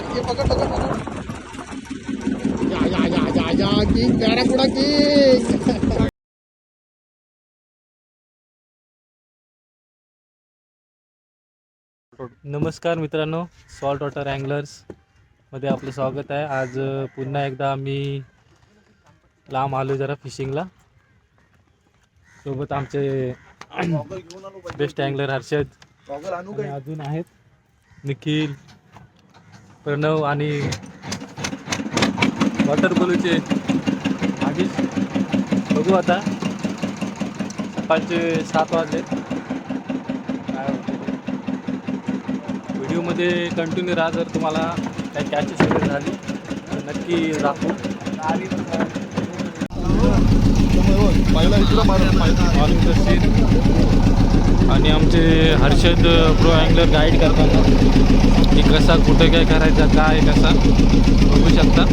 ये पकड पकड पकड. या या या या या किंग प्यारा कुडा किंग नमस्कार मित्रांनो सॉल्ट वॉटर अँगलर्समध्ये आपलं स्वागत आहे. आज पुन्हा एकदा आम्ही लांब आलो जरा फिशिंगला सोबत आमचे बेस्ट अँगलर हर्षद अजून आहेत. निखिल. प्रणव आणि वॉटर बलूचे आधीच बघू आता. सकाळचे सात वाजले. काय व्हिडिओमध्ये कंटिन्यू राहा जर तुम्हाला काही कॅचेस वगैरे झाली तर नक्की दाखवू. मॉर्निंग आणि आमचे हर्षद प्रो अँगलर गाईड करताना की कसा कुठं काय करायचा काय कसा बघू शकता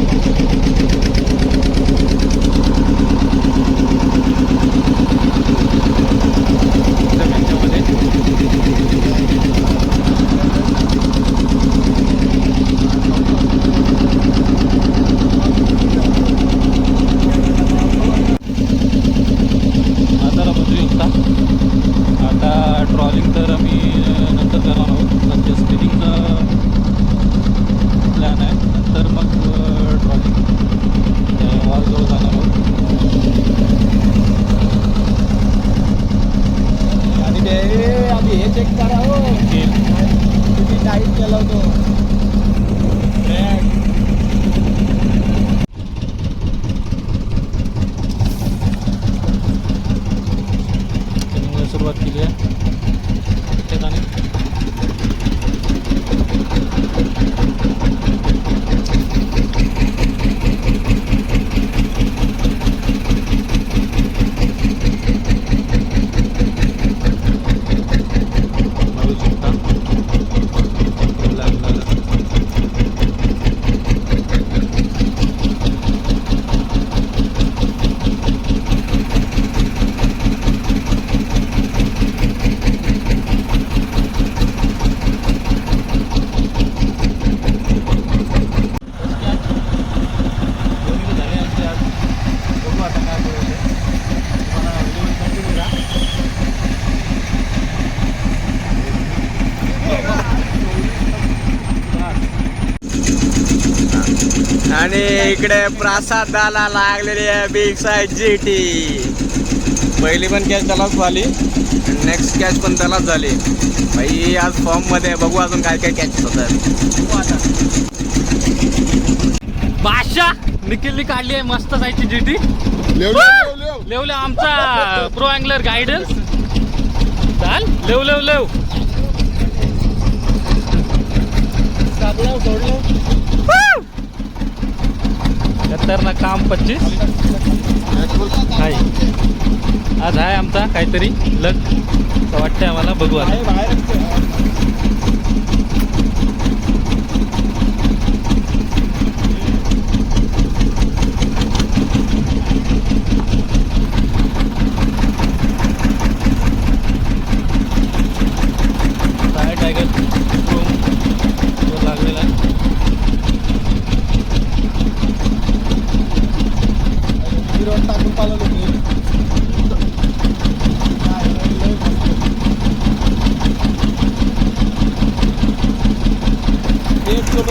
एकदम याच्यामध्ये आताला बदलू शकता आता ट्रॉलिंग तर आम्ही अं, नंतर करणार आहोत सध्या स्पिनिंगचा प्लॅन आहे नंतर मग ट्रॉलिंग वॉलजवळ जाणार आहोत आणि ते आधी हे चेक करा हो की किती टाईट केला होतो स्पिनिंगला सुरुवात केली आहे प्रत्येकाने बघू शकता लागलं दोन्ही झाले आमचे आज बघू आता काय बोलवते तुम्हाला व्हिडिओ कंटिन्यू राहा आणि इकडे प्रसादाला लागलेली आहे बिग साईज जी टी पहिली पण कॅच त्यालाच झाली. नेक्स्ट कॅच पण त्यालाच झाली. भाई आज फॉर्ममध्ये आहे. बघू अजून काय काय कॅच होतात बादशा निखिलनी काढली आहे मस्त जायची जीटी लेव लेव लेव लेवले आमचा प्रो अँगलर गायडन्स चाल लेव लेव लेव. खतरनाक काम पच्चीस. आहे आज आहे आमचा काहीतरी लग असं वाटतंय आम्हाला बघू आता.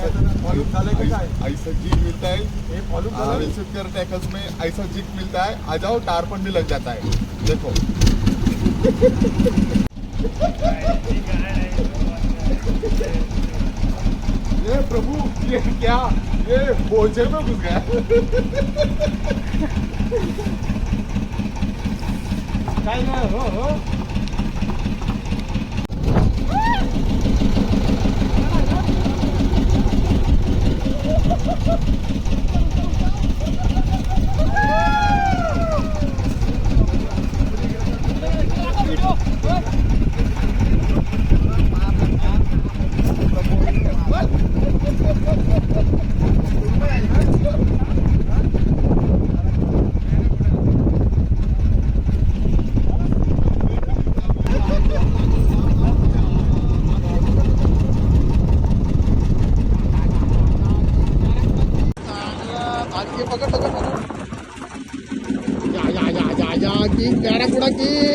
ऐसा जीप मिलता है विल्सन कर टैकल्स में ऐसा जीप मिलता है आ जाओ टारपन भी लग जाता है देखो ये प्रभु ये क्या ये बोझे में घुस गया काय नाही हो हो Woo! पकड पकड